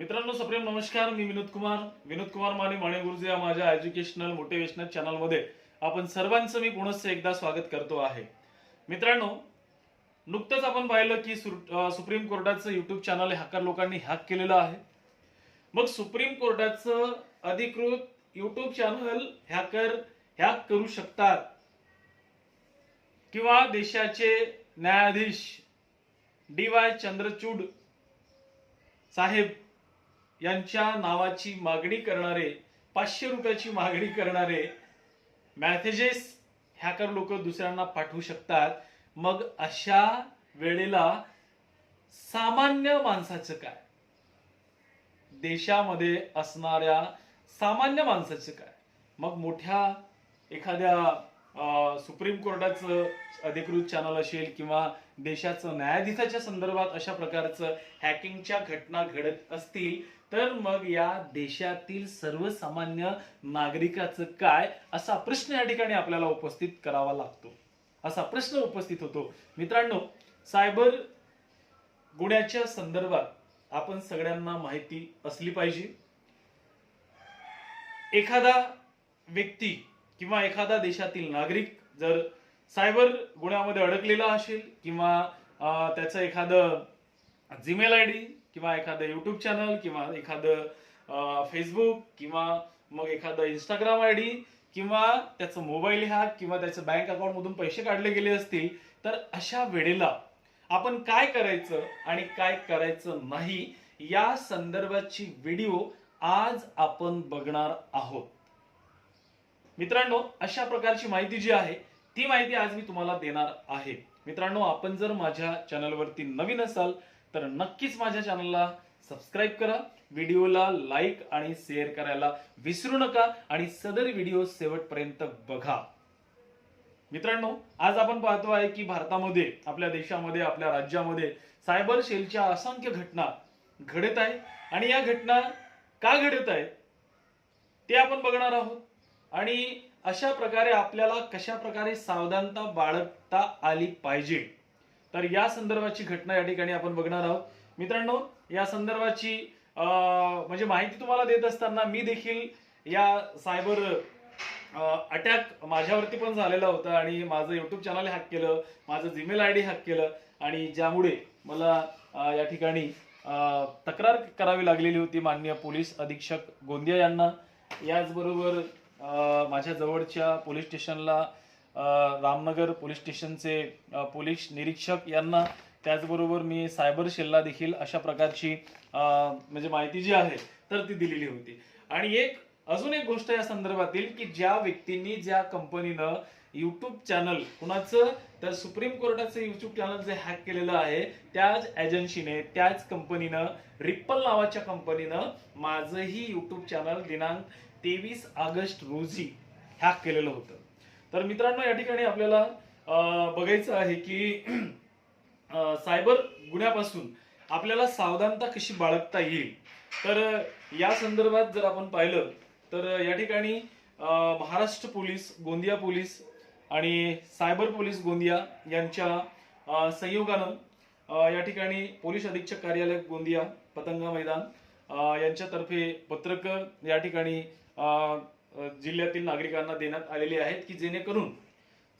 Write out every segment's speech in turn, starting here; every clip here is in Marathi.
मित्रांनो सप्रेम नमस्कार. मी विनोद कुमार. विनोद कुमार माने माने गुरुजी या माझ्या एज्युकेशनल मोटिवेशनल चॅनलमध्ये आपण सर्वांचं मी पुनश्च एकदा स्वागत करतो आहे. मित्रांनो नुकतंच आपण पाहिलं की सुप्रीम कोर्टाचं युट्यूब चॅनल हॅकर लोकांनी हॅक केलेलं आहे. मग सुप्रीम कोर्टाचं अधिकृत युट्यूब चॅनल हॅकर हॅक करू शकतात किंवा देशाचे न्यायाधीश डी वाय चंद्रचूड साहेब यांच्या नावाची मागणी करणारे पाचशे रुपयाची मागणी करणारे मॅसेजेस हॅकर लोक दुसऱ्यांना पाठवू शकतात. मग अशा वेळेला सामान्य माणसाचं काय? देशामध्ये असणाऱ्या सामान्य माणसाचं काय? मग मोठ्या एखाद्या सुप्रीम कोर्टाचं अधिकृत चॅनल असेल किंवा देशाचं न्यायाधीशाच्या संदर्भात अशा प्रकारचं हॅकिंगच्या घटना घडत असतील तर मग या देशातील सर्वसामान्य नागरिकाचं काय असा प्रश्न या ठिकाणी आपल्याला उपस्थित करावा लागतो. असा प्रश्न उपस्थित होतो. मित्रांनो सायबर गुन्ह्याच्या संदर्भात आपण सगळ्यांना माहिती असली पाहिजे. एखादा व्यक्ती किंवा एखादा देशातील नागरिक जर सायबर गुन्ह्यामध्ये अडकलेला असेल किंवा त्याचं एखादं जीमेल आय डी किंवा एखादं युट्यूब चॅनल किंवा एखादं फेसबुक किंवा मग एखादं इंस्टाग्राम आय डी किंवा त्याचं मोबाईल हॅक किंवा त्याचं बँक अकाउंट मधून पैसे काढले गेले असतील तर अशा वेळेला आपण काय करायचं आणि काय करायचं नाही या संदर्भाची व्हिडिओ आज आपण बघणार आहोत. मित्रांनो अशा प्रकारची माहिती जी आहे ती माहिती आज मी तुम्हाला देणार आहे. मित्रांनो आपण जर माझ्या चॅनलवरती नवीन असाल तर नक्कीच माझ्या चॅनलला सबस्क्राईब करा व्हिडिओला लाईक आणि शेअर करायला विसरू नका आणि सदर व्हिडिओ शेवटपर्यंत बघा. मित्रांनो आज आपण पाहतो आहे की भारतामध्ये आपल्या देशामध्ये आपल्या राज्यामध्ये सायबर सेलच्या असंख्य घटना घडत आहे. आणि या घटना का घडत आहेत ते आपण बघणार आहोत. आणि अशा प्रकारे आपल्याला कशा प्रकारे सावधानता बाळगता आली पाहिजे तर या संदर्भाची घटना या ठिकाणी आपण बघणार आहोत. मित्रांनो या संदर्भाची म्हणजे माहिती तुम्हाला देत असताना मी देखील या सायबर अटॅक माझ्यावरती पण झालेला होता आणि माझं युट्यूब चॅनल हॅक केलं माझं जीमेल आय डी हॅक केलं आणि ज्यामुळे मला या ठिकाणी तक्रार करावी लागलेली होती माननीय पोलीस अधीक्षक गोंदिया यांना. याचबरोबर माझ्या जवळच्या पोलीस स्टेशनला रामनगर पोलीस स्टेशनचे पोलीस निरीक्षक यांना त्याचबरोबर मी सायबर शेल्ला देखील अशा प्रकारची म्हणजे माहिती जी आहे तर ती दिलेली होती. आणि एक अजून एक गोष्ट या संदर्भातील की ज्या व्यक्तींनी ज्या कंपनीनं युट्यूब चॅनल कुणाचं तर सुप्रीम कोर्टाचं युट्यूब चॅनल जे हॅक केलेलं आहे त्याच एजन्सीने त्याच कंपनीनं रिप्पल नावाच्या कंपनीनं माझंही युट्यूब चॅनल दिनांक तेवीस ऑगस्ट रोजी हॅक केलेलं होतं. तर मित्रांनो या ठिकाणी आपल्याला बघायचं आहे की सायबर गुन्ह्यापासून आपल्याला सावधानता कशी बाळगता येईल? तर या संदर्भात जर आपण पाहिलं तर या ठिकाणी महाराष्ट्र पोलीस गोंदिया पोलीस आणि सायबर पोलीस गोंदिया यांच्या संयोगानं या ठिकाणी पोलीस अधीक्षक कार्यालय गोंदिया पतंगा मैदान यांच्यातर्फे पत्रक या ठिकाणी जिल्ह्यातील नागरिकांना देण्यात आलेली आहेत की जेणेकरून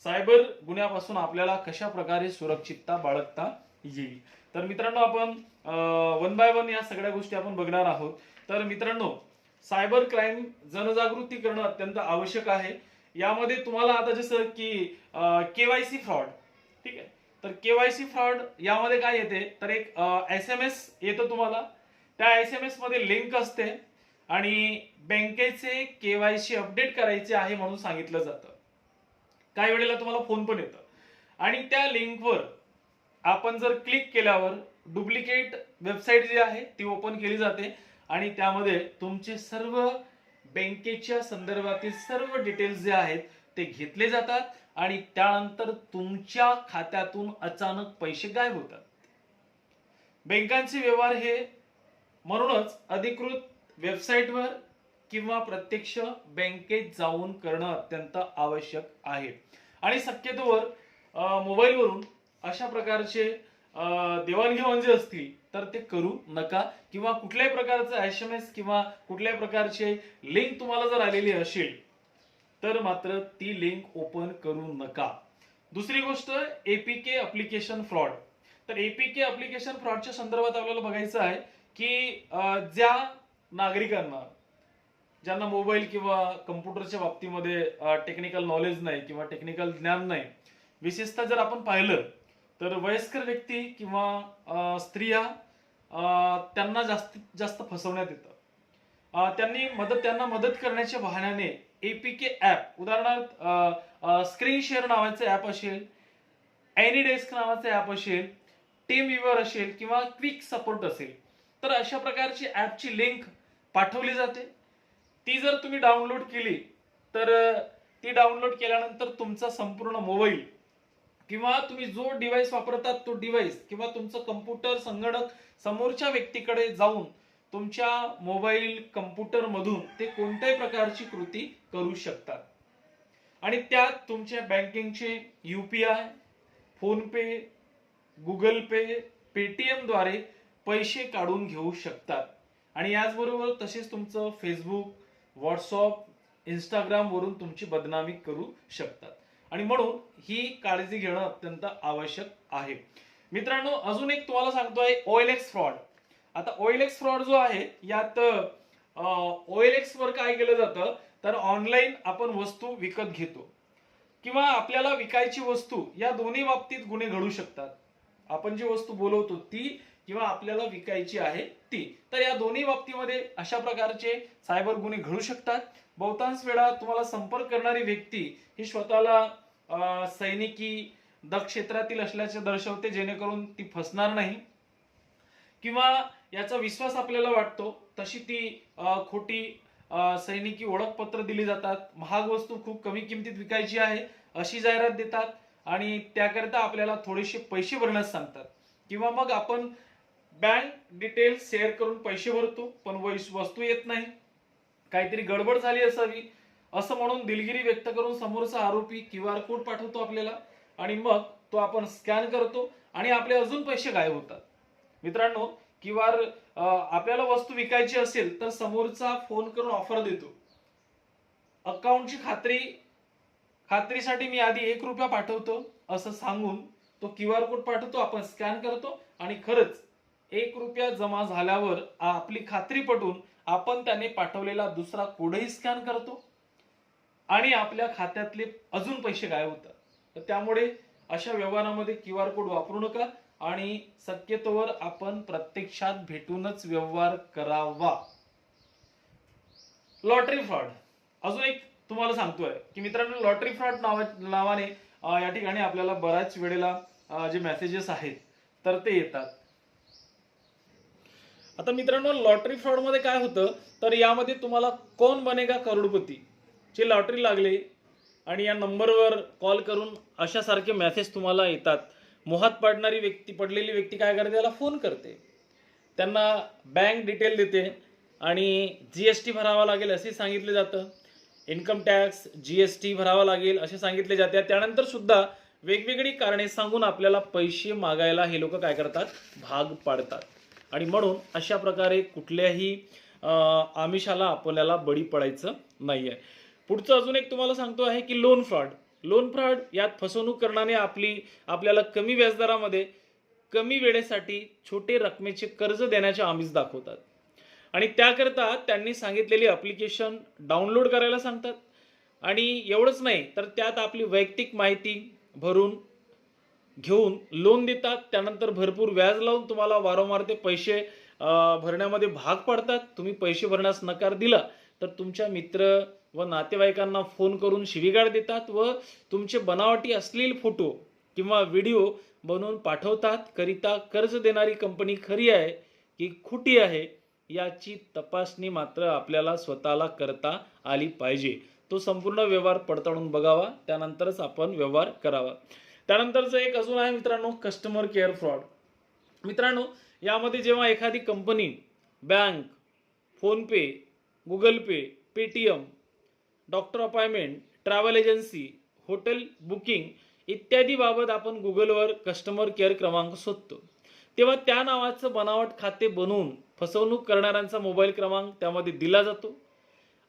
सायबर गुन्ह्यापासून आपल्याला कशा प्रकारे सुरक्षितता बाळगता येईल? तर मित्रांनो आपण वन बाय वन या सगळ्या गोष्टी आपण बघणार आहोत. तर मित्रांनो सायबर क्राईम जनजागृती करणं अत्यंत आवश्यक आहे. यामध्ये तुम्हाला आता जसं की केवायसी फ्रॉड ठीक आहे? तर केवायसी फ्रॉड यामध्ये काय येते? तर एक एस एम एस येतं तुम्हाला. त्या एस एम एसमध्ये लिंक असते आणि बँकेचे केवायसी अपडेट करायचे आहे म्हणून सांगितलं जातं. काही वेळेला तुम्हाला फोन पण येतं. आणि त्या लिंकवर आपण जर क्लिक केल्यावर डुप्लिकेट वेबसाईट जी आहे ती ओपन केली जाते. आणि त्यामध्ये तुमचे सर्व बँकेच्या संदर्भातील सर्व डिटेल्स जे आहेत ते घेतले जातात. आणि त्यानंतर तुमच्या खात्यातून अचानक पैसे गायब होतात. बँकांचे व्यवहार हे म्हणूनच अधिकृत वेबसाईटवर किंवा प्रत्यक्ष बँकेत जाऊन करणं अत्यंत आवश्यक आहे. आणि शक्यतोवर मोबाईलवरून अशा प्रकारचे देवाणघेवाण जे असतील तर ते करू नका. किंवा कुठल्याही प्रकारचं एस एम एस किंवा कुठल्याही प्रकारचे लिंक तुम्हाला जर आलेली असेल तर मात्र ती लिंक ओपन करू नका. दुसरी गोष्ट एपीके अप्लिकेशन फ्रॉड. तर एपीके अप्लिकेशन फ्रॉडच्या संदर्भात आपल्याला बघायचं आहे की ज्या नागरिकांना ज्यांना मोबाईल किंवा कम्प्युटरच्या बाबतीमध्ये टेक्निकल नॉलेज नाही किंवा टेक्निकल ज्ञान नाही विशेषतः जर आपण पाहिलं तर वयस्कर व्यक्ती किंवा स्त्रिया त्यांना जास्तीत जास्त फसवण्यात येतं. त्यांनी मदत त्यांना मदत करण्याच्या बहाण्याने एपीके ऍप उदाहरणार्थ स्क्रीन शेअर नावाचं ऍप असेल एनी डेस्क नावाचं ऍप असेल टीम व्ह्युअर असेल किंवा क्विक सपोर्ट असेल तर अशा प्रकारची ऍपची लिंक पाठवली जाते. ती जर तुम्ही डाउनलोड केली तर ती डाउनलोड केल्यानंतर तुमचा संपूर्ण मोबाईल किंवा तुम्ही जो डिव्हाइस वापरतात तो डिव्हाइस किंवा तुमचं कम्प्युटर संगणक समोरच्या व्यक्तीकडे जाऊन तुमच्या मोबाईल कम्प्युटर मधून ते कोणत्याही प्रकारची कृती करू शकतात. आणि त्यात तुमच्या बँकिंगचे U P I PhonePe Google pay पेटीएमद्वारे पैसे काढून घेऊ शकतात. आणि याचबरोबर तसेच तुमचं फेसबुक व्हॉट्सअप इंस्टाग्राम वरून तुमची बदनामी करू शकतात. आणि म्हणून ही काळजी घेणं अत्यंत आवश्यक आहे. मित्रांनो अजून एक तुम्हाला सांगतोय ओएलएक्स फ्रॉड आता ओएलएक्स फ्रॉड जो आहे यात ओएलएक्स वर काय केलं जातं तर ऑनलाईन आपण वस्तू विकत घेतो. किंवा आपल्याला विकायची वस्तू या दोन्ही बाबतीत गुन्हे घडू शकतात. आपण जी वस्तू बोलवतो ती किंवा आपल्याला विकायची आहे व्यक्ती तर या दोन्ही बाबतीमध्ये अशा प्रकारचे सायबर गुन्हे घडू शकतात. बहुतांश वेळा तुम्हाला संपर्क करणारी व्यक्ती ही स्वतःला सैनिकी दक्ष क्षेत्रातील असल्याचे दर्शवते जेणेकरून ती फसणार नाही. किंवा याचा विश्वास आपल्याला वाटतो तशी ती खोटी सैनिकी ओळखपत्र दिली जातात. महाग वस्तू खूप कमी किमतीत विकायची आहे अशी जाहिरात देतात आणि त्याकरिता आपल्याला थोडेसे पैसे भरण्यास सांगतात. किंवा मग आपण बँक डिटेल्स शेअर करून पैसे भरतो पण वैश वस्तू येत नाही. काहीतरी गडबड झाली असावी असं म्हणून दिलगिरी व्यक्त करून समोरचा आरोपी क्यू आर कोड पाठवतो आपल्याला आणि मग तो आपण स्कॅन करतो आणि आपले अजून पैसे गायब होतात. मित्रांनो क्यू आर आपल्याला वस्तू विकायची असेल तर समोरचा फोन करून ऑफर देतो. अकाउंटची खात्री खात्रीसाठी मी आधी एक रुपया पाठवतो असं सांगून तो क्यू आर कोड पाठवतो आपण स्कॅन करतो आणि खरंच एक रुपया जमा झाल्यावर आपली खात्री पटून आपण त्याने पाठवलेला दुसरा कोडही स्कॅन करतो. आणि आपल्या खात्यातले अजून पैसे गायब होतात. तर त्यामुळे अशा व्यवहारामध्ये क्यू आर कोड वापरू नका आणि शक्यतोवर आपण प्रत्यक्षात भेटूनच व्यवहार करावा. लॉटरी फ्रॉड अजून एक तुम्हाला सांगतोय की मित्रांनो लॉटरी फ्रॉड नावा नावाने या ठिकाणी आपल्याला बऱ्याच वेळेला जे मेसेजेस आहेत तर ते येतात. आता मित्रांनो लॉटरी फ्रॉडमध्ये काय होतं? तर यामध्ये तुम्हाला कोण बनेगा करोडपती? ची लॉटरी लागली आणि या नंबरवर कॉल करून अशासारखे मेसेज तुम्हाला येतात. मोहात पडणारी व्यक्ती पडलेली व्यक्ती काय करते? त्याला फोन करते. त्यांना बँक डिटेल देते आणि जी एस टी भरावा लागेल असे सांगितले जातं. Income tax G S T भरावा लागेल असे सांगितले जाते. त्यानंतर सुद्धा वेगवेगळी कारणे सांगून आपल्याला पैसे मागायला हे लोक काय करतात? भाग पाडतात. आणि म्हणून अशा प्रकारे कुठल्याही आमिषाला आपल्याला बळी पडायचं नाही आहे पुढचं अजून एक तुम्हाला सांगतो आहे की लोन फ्रॉड लोन फ्रॉड यात फसवणूक करणाने आपली आपल्याला कमी व्याजदरामध्ये कमी वेळेसाठी छोटे रकमेचे कर्ज देण्याचे आमिष दाखवतात. आणि त्याकरता त्यांनी सांगितलेली अप्लिकेशन डाउनलोड करायला सांगतात. आणि एवढंच नाही तर त्यात आपली वैयक्तिक माहिती भरून घेऊन लोन देतात त्यानंतर भरपूर व्याज लावून तुम्हाला वारंवार ते पैसे भरण्यामध्ये भाग पाडतात. तुम्ही पैसे भरण्यास नकार दिला तर तुमच्या मित्र व नातेवाईकांना फोन करून शिवीगाळ देतात व तुमचे बनावटी असलेले फोटो किंवा व्हिडिओ बनवून पाठवतात. करिता कर्ज देणारी कंपनी खरी आहे की खोटी आहे याची तपासणी मात्र आपल्याला स्वतःला करता आली पाहिजे. तो संपूर्ण व्यवहार पडताळून बघावा त्यानंतरच आपण व्यवहार करावा. त्यानंतरचं एक अजून आहे मित्रांनो कस्टमर केअर फ्रॉड मित्रांनो यामध्ये जेव्हा एखादी company bank PhonePe Google pay Paytm doctor appointment travel agency hotel booking इत्यादी बाबत आपण गुगलवर कस्टमर केअर क्रमांक शोधतो. तेव्हा त्या नावाचं बनावट खाते बनवून फसवणूक करणाऱ्यांचा मोबाईल क्रमांक त्यामध्ये दिला जातो.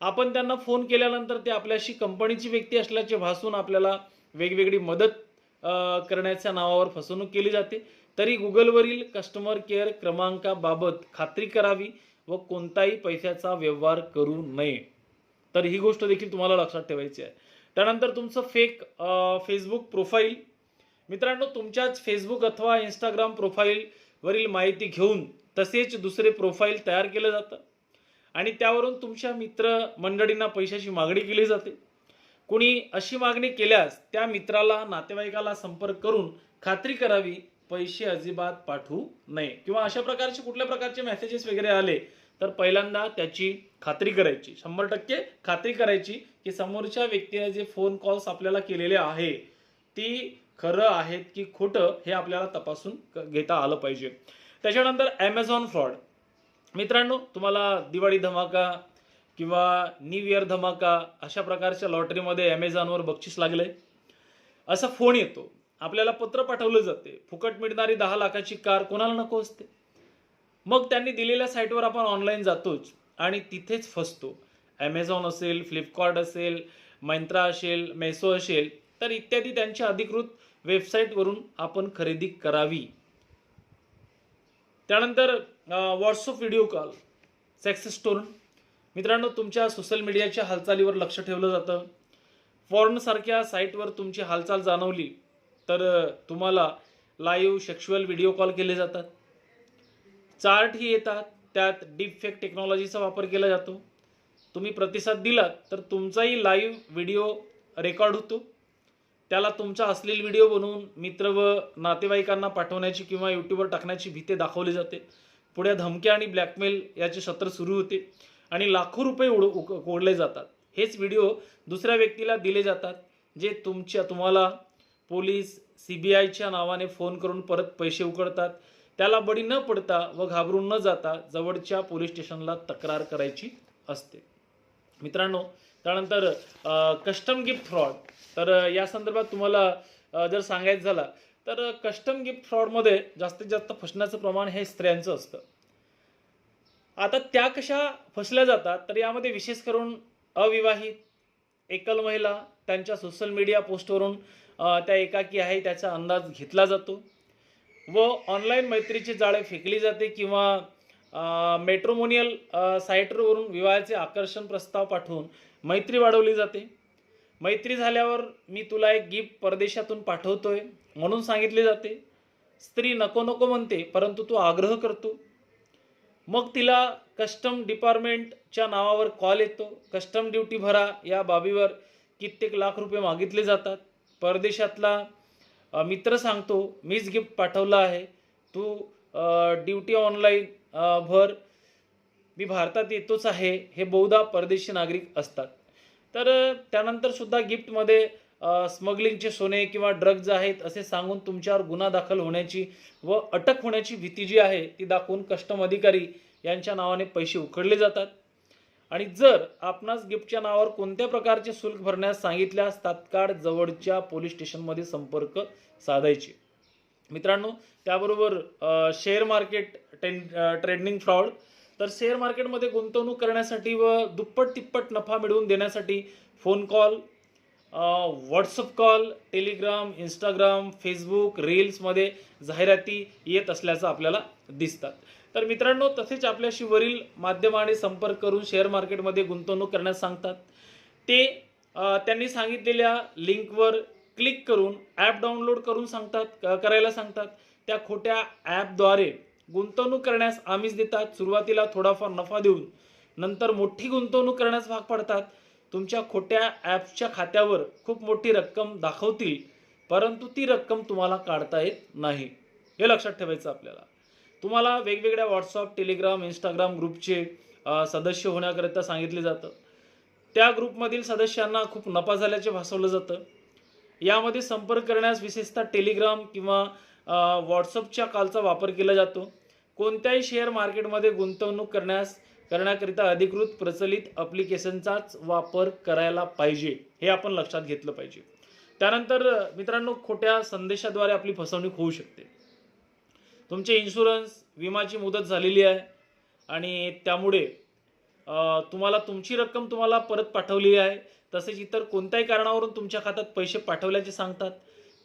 आपण त्यांना फोन केल्यानंतर ते आपल्याशी कंपनीची व्यक्ती असल्याचे भासून आपल्याला वेगवेगळी मदत करण्याच्या नावावर फसवणूक केली जाते. तरी गुगलवरील कस्टमर केअर क्रमांकाबाबत खात्री करावी व कोणताही पैशाचा व्यवहार करू नये. तर ही गोष्ट देखील तुम्हाला लक्षात ठेवायची आहे. त्यानंतर तुमचं फेक फेसबुक प्रोफाईल मित्रांनो तुमच्याच फेसबुक अथवा इंस्टाग्राम प्रोफाईलवरील माहिती घेऊन तसेच दुसरे प्रोफाईल तयार केलं जातं. आणि त्यावरून तुमच्या मित्र मंडळींना पैशाची मागणी केली जाते. कुणी अशी मागणी केल्यास त्या मित्राला नातेवाईकाला संपर्क करून खात्री करावी पैसे अजिबात पाठवू नये. किंवा अशा प्रकारचे कुठल्या प्रकारचे मेसेजेस वगैरे आले तर पहिल्यांदा त्याची खात्री करायची. शंभर टक्के खात्री करायची की समोरच्या व्यक्तीने जे फोन कॉल्स आपल्याला केलेले आहे ती खरं आहेत की खोटं हे आपल्याला तपासून क- घेता आलं पाहिजे. त्याच्यानंतर ॲमेझॉन फ्रॉड मित्रांनो तुम्हाला दिवाळी धमाका किंवा न्यू इयर धमाका अशा प्रकारच्या लॉटरीमध्ये ॲमेझॉनवर बक्षीस लागले. असा फोन येतो. आपल्याला पत्र पाठवलं जाते. फुकट मिळणारी दहा लाखाची कार कोणाला नको असते? मग त्यांनी दिलेल्या साईटवर आपण ऑनलाईन जातोच आणि तिथेच फसतो. ॲमेझॉन असेल फ्लिपकार्ट असेल मैंत्रा असेल मेसो असेल तर इत्यादी त्यांच्या अधिकृत वेबसाईटवरून आपण खरेदी करावी. त्यानंतर WhatsApp video call. Success stone मित्रांनो तुमच्या सोशल मीडियाच्या हालचालीवर लक्ष ठेवलं जातं. फॉर्नसारख्या साईटवर तुमची हालचाल जाणवली तर तुम्हाला लाईव्ह सेक्शुअल व्हिडिओ कॉल केले जातात. चार्टही येतात त्यात डीपफेक टेक्नॉलॉजीचा वापर केला जातो. तुम्ही प्रतिसाद दिलात तर तुमचाही लाईव्ह व्हिडिओ रेकॉर्ड होतो. त्याला तुमचा अश्लील व्हिडिओ बनवून मित्र व नातेवाईकांना पाठवण्याची किंवा यूट्यूबवर टाकण्याची भीती दाखवली जाते. पुढे धमक्या आणि ब्लॅकमेल याचे सत्र सुरू होते. आणि लाखो रुपये उड ओढले जातात. हेच व्हिडिओ दुसऱ्या व्यक्तीला दिले जातात जे तुमच्या तुम्हाला पोलीस सी बी आयच्या नावाने फोन करून परत पैसे उकळतात. त्याला बळी न पडता व घाबरून न जाता जवळच्या पोलीस स्टेशनला तक्रार करायची असते. मित्रांनो त्यानंतर कस्टम गिफ्ट फ्रॉड तर या संदर्भात तुम्हाला जर सांगायचं झालं तर कस्टम गिफ्ट फ्रॉडमध्ये जास्तीत जास्त फसण्याचं प्रमाण हे स्त्रियांचं असतं. आता त्या कशा फसल्या जातात तर यामध्ये विशेष करून अविवाहित एकल महिला त्यांच्या सोशल मीडिया पोस्टवरून त्या एकाकी आहे त्याचा अंदाज घेतला जातो. व ऑनलाईन मैत्रीची जाळे फेकली जाते किंवा मेट्रोमोनियल साईटवरून विवाहाचे आकर्षण प्रस्ताव पाठवून मैत्री वाढवली जाते. मैत्री झाल्यावर मी तुला एक गिफ्ट परदेशातून पाठवतोय म्हणून सांगितले जाते. स्त्री नको नको म्हणते परंतु तो आग्रह करतो. मग तिला कस्टम डिपार्टमेंटच्या नावावर कॉल येतो. कस्टम ड्युटी भरा या बाबीवर कित्येक लाख रुपये मागितले जातात. परदेशातला मित्र सांगतो मीच गिफ्ट पाठवलं आहे. तू ड्युटी ऑनलाईन भर. मी भारतात येतोच आहे. हे बहुधा परदेशी नागरिक असतात. तर त्यानंतरसुद्धा त्यानंतर सुद्धा गिफ्टमध्ये स्मगलिंगचे सोने किंवा ड्रग्ज आहेत असे सांगून तुमच्यावर गुन्हा दाखल होण्याची व अटक होण्याची भीती जी आहे ती दाखवून कस्टम अधिकारी यांच्या नावाने पैसे उकडले जातात. आणि जर आपणास गिफ्टच्या नावावर कोणत्या प्रकारचे शुल्क भरण्यास सांगितल्यास तात्काळ जवळच्या पोलीस स्टेशनमध्ये संपर्क साधायचे. मित्रांनो त्याबरोबर share market ten trading fraud तर शेअर मार्केटमध्ये गुंतवणूक करण्यासाठी व दुप्पट तिप्पट नफा मिळवून देण्यासाठी phone call WhatsApp call Telegram Instagram Facebook रील्समध्ये जाहिराती येत असल्याचं आपल्याला दिसतात. तर मित्रांनो तसेच आपल्याशी वरील माध्यमाने संपर्क करून शेअर मार्केटमध्ये गुंतवणूक करण्यास सांगतात. ते त्यांनी सांगितलेल्या लिंकवर क्लिक करून ॲप डाउनलोड करून सांगतात क- करायला सांगतात. त्या खोट्या ॲपद्वारे गुंतवणूक करण्यास आमिष देतात. सुरुवातीला थोडाफार नफा देऊन नंतर मोठी गुंतवणूक करण्यास भाग पडतात. तुमच्या खोट्या ॲपच्या खात्यावर खूप मोठी रक्कम दाखवतील परंतु ती रक्कम तुम्हाला काढता येत नाही. हे लक्षात ठेवायचं आपल्याला. तुम्हाला वेगवेगळ्या व्हॉट्सअप टेलिग्राम इंस्टाग्राम ग्रुपचे सदस्य होण्याकरिता सांगितले जातं. त्या ग्रुपमधील सदस्यांना खूप नफा झाल्याचे भासवलं जातं. यामध्ये संपर्क करण्यास विशेषतः टेलिग्राम किंवा व्हॉट्सअपच्या कालचा वापर केला जातो. कोणत्याही शेअर मार्केटमध्ये गुंतवणूक करण्यास करण्याकरिता अधिकृत प्रचलित अप्लिकेशनचाच वापर करायला पाहिजे हे आपण लक्षात घेतलं पाहिजे. त्यानंतर मित्रांनो खोट्या संदेशाद्वारे आपली फसवणूक होऊ शकते. तुमचे इन्शुरन्स विमाची मुदत झालेली आहे आणि त्यामुळे तुम्हाला तुमची रक्कम तुम्हाला परत पाठवली आहे. तसेच इतर कोणत्याही कारणावरून तुमच्या खात्यात पैसे पाठवल्याचे सांगतात.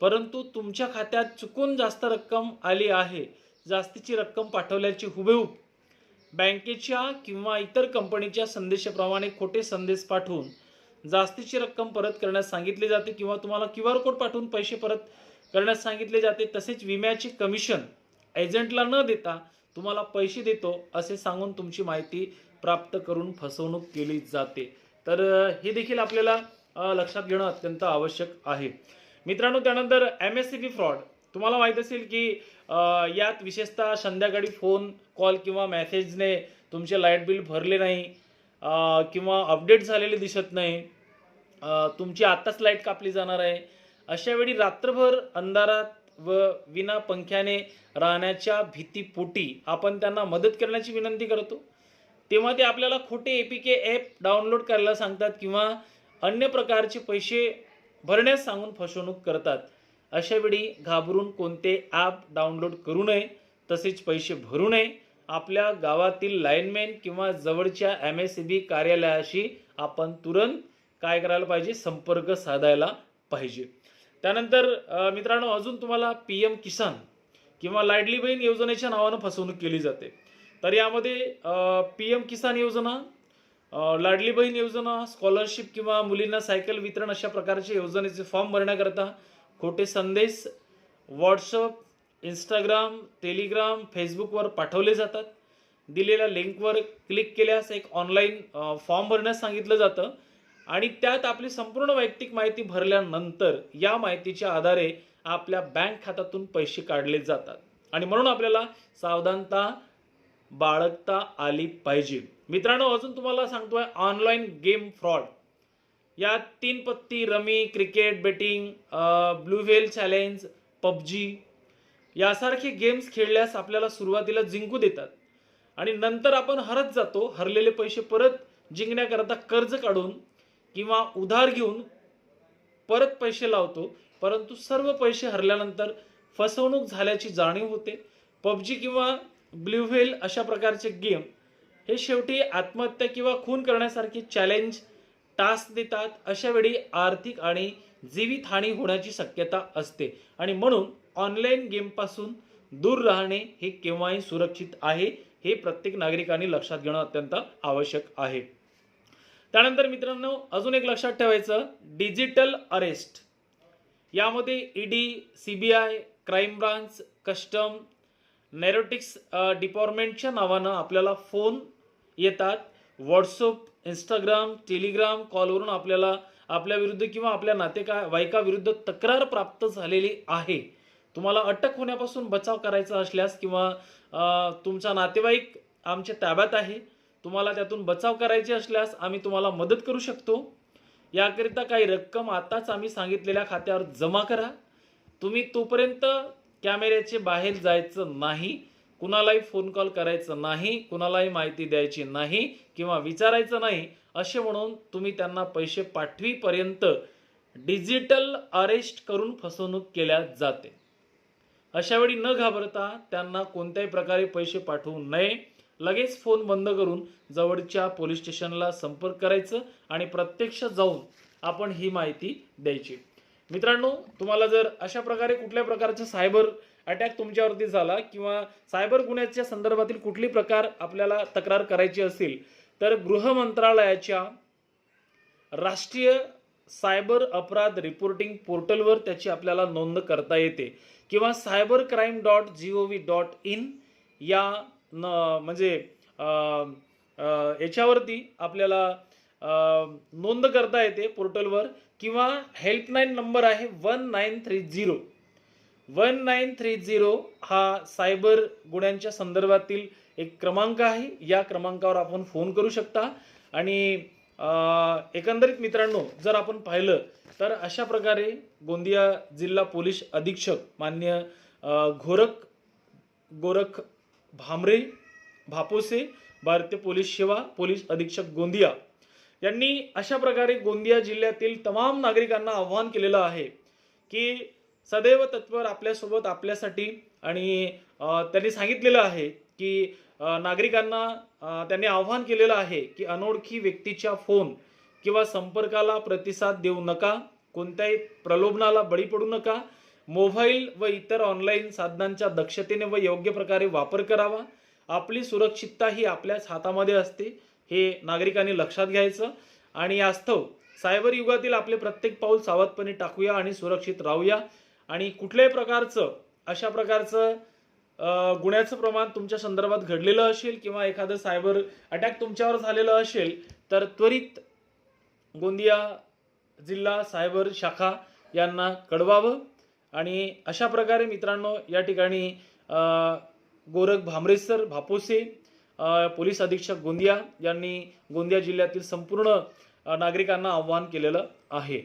परंतु तुमच्या खात्यात चुकून जास्त रक्कम आली आहे जास्तीची रक्कम पाठवल्याची हुबेहूब बँकेच्या किंवा इतर कंपनीच्या संदेशाप्रमाणे खोटे संदेश पाठवून जास्तीची रक्कम परत करण्यास सांगितली जाते किंवा तुम्हाला क्यू आर कोड पाठवून पैसे परत करण्यास सांगितले जाते तसेच विम्याचे कमिशन एजंटला न देता तुम्हाला पैसे देतो असे सांगून तुमची माहिती प्राप्त करून फसवणूक केली जाते. तर हे देखील आपल्याला लक्षात घेणं अत्यंत आवश्यक आहे. मित्रांनो त्यानंतर M S C B fraud तुम्हाला माहीत असेल की यात विशेषतः संध्याकाळी फोन कॉल किंवा मेसेजने तुमचे लाइट बिल भरले नाही किंवा अपडेट झालेले दिसत नाही तुमची आत्ताच लाइट कापली जाणार आहे. अशावेळी रात्रभर अंधारात व विना पंख्याने राहण्याच्या भीतीपोटी आपण त्यांना मदत करण्याची विनंती करतो. तेव्हा ते आपल्याला खोटे A P K app download करायला सांगतात किंवा अन्य प्रकारचे पैसे भरण्यास सांगून फसवणूक करतात. अशावेळी घाबरून कोणते ॲप डाउनलोड करू नये तसेच पैसे भरू नये आपल्या गावातील लाईनमॅन किंवा जवळच्या एम एस सी बी कार्यालयाशी आपण तुरंत काय करायला पाहिजे? संपर्क साधायला पाहिजे. त्यानंतर मित्रांनो अजून तुम्हाला पी एम किसान किंवा लाडली बहीण योजनेच्या नावानं फसवणूक केली जाते. तर यामध्ये पी एम किसान योजना लाडली बहीण योजना स्कॉलरशिप किंवा मुलींना सायकल वितरण अशा प्रकारच्या योजनेचे फॉर्म भरण्याकरता खोटे संदेश व्हॉट्सअप इंस्टाग्राम टेलिग्राम फेसबुकवर पाठवले जातात. दिलेल्या लिंकवर क्लिक केल्यास एक ऑनलाईन फॉर्म भरण्यास सांगितलं जातं. आणि त्यात आपली संपूर्ण वैयक्तिक माहिती भरल्यानंतर या माहितीच्या आधारे आपल्या बँक खात्यातून पैसे काढले जातात. आणि म्हणून आपल्याला सावधानता बाळगता आली पाहिजे. मित्रांनो अजून तुम्हाला सांगतोय ऑनलाईन गेम फ्रॉड. यात तीन पत्ती rummy cricket betting blue whale challenge PUBG यासारखे गेम्स खेळल्यास आपल्याला सुरुवातीला जिंकू देतात. आणि नंतर आपण हरत जातो हरलेले पैसे परत जिंकण्याकरता कर्ज काढून किंवा उधार घेऊन परत पैसे लावतो. परंतु सर्व पैसे हरल्यानंतर फसवणूक झाल्याची जाणीव होते. पबजी किंवा ब्ल्यू व्हेल अशा प्रकारचे गेम हे शेवटी आत्महत्या किंवा खून करण्यासारखे चॅलेंज टास्क देतात अशा वेळी आर्थिक आणि जीवितहानी होण्याची शक्यता असते. आणि म्हणून ऑनलाईन गेमपासून दूर राहणे हे केव्हाही सुरक्षित आहे हे प्रत्येक नागरिकांनी लक्षात घेणं अत्यंत आवश्यक आहे. त्यानंतर मित्रांनो अजून एक लक्षात ठेवायचं डिजिटल अरेस्ट. यामध्ये ED C B I crime branch custom narcotics डिपार्टमेंटच्या नावानं आपल्याला फोन येतात व्हॉट्सअप इंस्टाग्राम टेलिग्राम कॉलवरून आपल्याला आपल्या विरुद्ध किंवा आपल्या नातेका वाईकाविरुद्ध तक्रार प्राप्त झालेली आहे. तुम्हाला अटक होण्यापासून बचाव करायचा असल्यास किंवा तुमचा नातेवाईक आमच्या ताब्यात आहे तुम्हाला त्यातून बचाव करायचे असल्यास आम्ही तुम्हाला मदत करू शकतो. याकरिता काही रक्कम आताच आम्ही सांगितलेल्या खात्यावर जमा करा. तुम्ही तोपर्यंत कॅमेऱ्याचे बाहेर जायचं नाही. कुणालाही फोन कॉल करायचं नाही कुणालाही माहिती द्यायची नाही किंवा विचारायचं नाही असे म्हणून तुम्ही त्यांना पैसे पाठवीपर्यंत डिजिटल अरेस्ट करून फसवणूक केल्या जाते. अशावेळी न घाबरता त्यांना कोणत्याही प्रकारे पैसे पाठवू नये. लगेच फोन बंद करून जवळच्या पोलीस स्टेशनला संपर्क करायचं आणि प्रत्यक्ष जाऊन आपण ही माहिती द्यायची. मित्रांनो तुम्हाला जर अशा प्रकारे कुठल्या प्रकारचा सायबर अटॅक तुमच्यावरती झाला किंवा सायबर गुन्ह्याच्या संदर्भातील कुठली प्रकार आपल्याला तक्रार करायची असेल तर गृह मंत्रालयाच्या राष्ट्रीय सायबर अपराध रिपोर्टिंग पोर्टलवर त्याची आपल्याला नोंद करता येते. किंवा cyber crime dot G O V dot in या न म्हणजे याच्यावरती आपल्याला नोंद करता येते पोर्टलवर. किंवा हेल्पलाईन नंबर आहे one nine three zero one nine three zero हा सायबर गुन्ह्यांच्या संदर्भातील एक क्रमांक आहे. या क्रमांकावर आपण फोन करू शकता. आणि एकंदरीत मित्रांनो जर आपण पाहिलं तर अशा प्रकारे गोंदिया जिल्हा पोलीस अधीक्षक मान्य घोरख घोरक गोरख भामरे भापोसे भारतीय पोलीस सेवा पोलीस अधीक्षक गोंदिया यांनी अशा प्रकारे गोंदिया जिल्ह्यातील तमाम नागरिकांना आव्हान केलेलं आहे की सदैव तत्पर आपल्यासोबत आपल्यासाठी आणि त्यांनी सांगितलेलं आहे की नागरिकांना त्यांनी आव्हान केलेलं आहे की अनोळखी व्यक्तीच्या फोन किंवा संपर्काला प्रतिसाद देऊ नका कोणत्याही प्रलोभनाला बळी पडू नका मोबाईल व इतर ऑनलाईन साधनांच्या दक्षतेने व योग्य प्रकारे वापर करावा आपली सुरक्षितता ही आपल्याच हातामध्ये असते हे नागरिकांनी लक्षात घ्यायचं. आणि यास्तव सायबर युगातील आपले प्रत्येक पाऊल सावधपणे टाकूया आणि सुरक्षित राहूया. आणि कुठल्याही प्रकारचं अशा प्रकारचं गुन्ह्याचं प्रमाण तुमच्या संदर्भात घडलेलं असेल किंवा एखादं सायबर अटॅक तुमच्यावर झालेलं असेल तर त्वरित गोंदिया जिल्हा सायबर शाखा यांना कळवावं. आणि अशा प्रकारे मित्रांनो या ठिकाणी गोरख भामरेसर भापोसे पोलीस अधीक्षक गोंदिया यांनी गोंदिया जिल्ह्यातील संपूर्ण नागरिकांना आव्हान केलेलं आहे.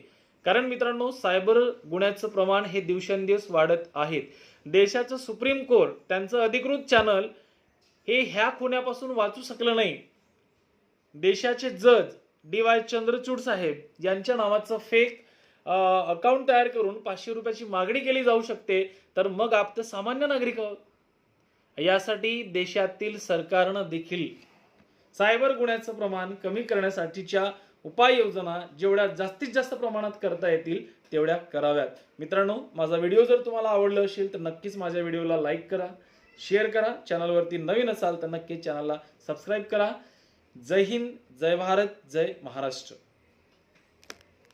कारण मित्रांनो सायबर गुन्ह्याचं प्रमाण हे दिवसेंदिवस वाढत आहेत. देशाचं सुप्रीम कोर्ट त्यांचं अधिकृत चॅनल हे ह्या खुन्यापासून वाचू शकलं नाही. देशाचे जज डी वाय चंद्रचूड साहेब यांच्या नावाचं फेक अकाउंट तयार करून पाचशे रुपयाची मागणी केली जाऊ शकते. तर मग आप सामान्य नागरिक आहोत. यासाठी देशातील सरकारनं देखील सायबर गुन्ह्याचं प्रमाण कमी करण्यासाठीच्या उपाययोजना जेवढ्या जास्तीत जास्त प्रमाणात करता येतील तेवढ्या कराव्यात. मित्रांनो माझा व्हिडिओ जर तुम्हाला आवडला असेल तर नक्कीच माझ्या व्हिडिओला लाईक करा शेअर करा चॅनलवरती नवीन असाल तर नक्की चॅनलला सबस्क्राईब करा. जय हिंद जय भारत जय महाराष्ट्र.